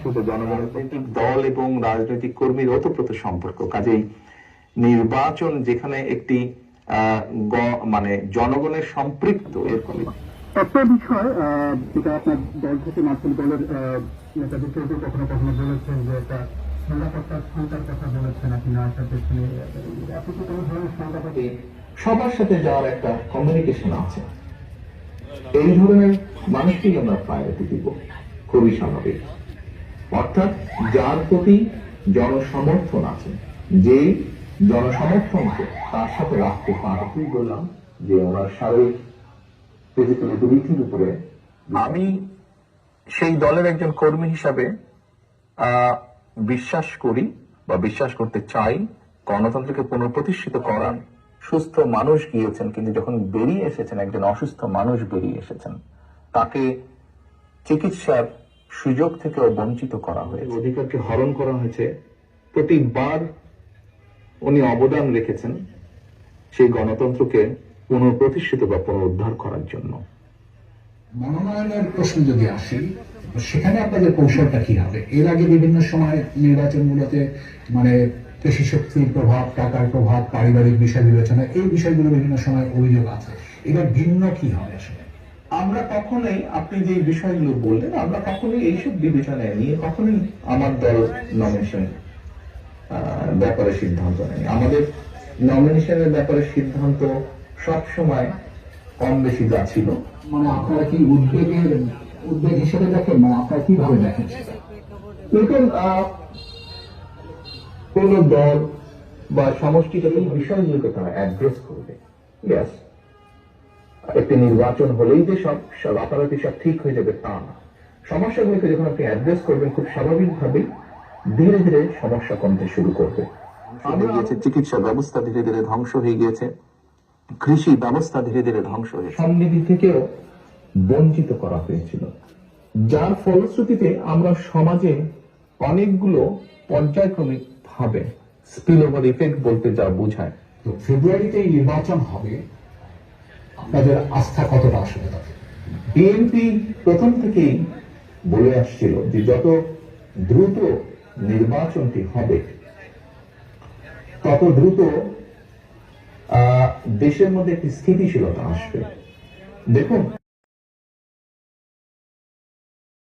ছিল জনগণের রাজনৈতিক দল এবং রাজনৈতিক কর্মীর ওতপ্রোত সম্পর্ক। কাজেই নির্বাচন যেখানে একটি মানে জনগণের সম্পৃক্ত এর ফলে। একটা বিষয় যেটা আপনার দল থেকে মাত্র দলের নেতাদের কেউ কখনো কখনো বলেছেন যে একটা নিরাপত্তার সংখ্যার কথা বলেছেন আপনি না আসার পেছনে। আপনি কি কোনো ধরনের সংখ্যা সবার সাথে যাওয়ার একটা কমিউনিকেশন আছে। এই ধরনের মানুষকেই আমরা প্রায়োরিটি দিব। খুবই স্বাভাবিক। অর্থাৎ যার প্রতি জনসমর্থন আছে যে জনসমর্থনকে তার সাথে রাখতে পারে। তুই বললাম যে ওনার শারীরিক ফিজিক্যাল এবিলিটির উপরে আমি সেই দলের একজন কর্মী হিসাবে বিশ্বাস করি বা বিশ্বাস করতে চাই গণতন্ত্রকে পুনঃপ্রতিষ্ঠিত করার। সুস্থ মানুষ গিয়েছেন কিন্তু যখন বেরিয়ে এসেছেন একজন অসুস্থ মানুষ বেরিয়ে এসেছেন তাকে চিকিৎসার সুযোগ থেকেও বঞ্চিত করা হয়েছে। অধিকারকে হরণ করা হয়েছে। প্রতিবার উনি অবদান রেখেছেন সেই গণতন্ত্রকে পুনঃপ্রতিষ্ঠিত বা পুনরুদ্ধার করার জন্য। মনোনয়নের প্রশ্ন যদি আসি সেখানে আপনাদের কৌশলটা কি হবে? এর আগে বিভিন্ন সময় নির্বাচনগুলোতে মানে পেশি শক্তির প্রভাব টাকার প্রভাব পারিবারিক বিষয় বিবেচনা এই বিষয়গুলো বিভিন্ন সময় অভিযোগ আছে। এবার ভিন্ন কি হবে আসলে? আমরা কখনোই আপনি যে বিষয়গুলো বললেন আমরা কখনোই এইসব বিবেচনায় নিয়ে কখনোই আমার দল নমিনেশন ব্যাপারে সিদ্ধান্ত নেই আমাদের নমিনেশনের ব্যাপারে সিদ্ধান্ত সব সময় কম বেশি যা ছিল। মানে আপনারা কি উদ্বেগের উদ্বেগ হিসেবে দেখেন? মানে আপনারা কীভাবে দেখেন দেখুন কোন দল বা সমষ্টিগত বিষয়গুলোকে তারা অ্যাড্রেস করবে। ইয়াস একটি নির্বাচন হলেই যে সব সব রাতারাতি সব ঠিক হয়ে যাবে তা না। সমস্যাগুলোকে যখন আপনি অ্যাড্রেস করবেন খুব স্বাভাবিকভাবেই ধীরে ধীরে সমস্যা কমতে শুরু করবে। গিয়েছে চিকিৎসা ব্যবস্থা ধীরে ধীরে ধ্বংস হয়ে গিয়েছে কৃষি ব্যবস্থা ধীরে ধীরে ধ্বংস হয়েছে সমৃদ্ধি থেকেও বঞ্চিত করা হয়েছিল। যার ফলশ্রুতিতে আমরা সমাজে অনেকগুলো পর্যায়ক্রমিক ভাবে স্পিল ওভার ইফেক্ট বলতে যা বোঝায়। তো ফেব্রুয়ারিতে এই নির্বাচন হবে আপনাদের আস্থা কতটা আসলে তাতে? বিএনপি প্রথম থেকেই বলে আসছিল যে যত দ্রুত নির্বাচনটি হবে, তত দ্রুত দেশের মধ্যে একটি স্থিতিশীলতা আসবে। দেখুন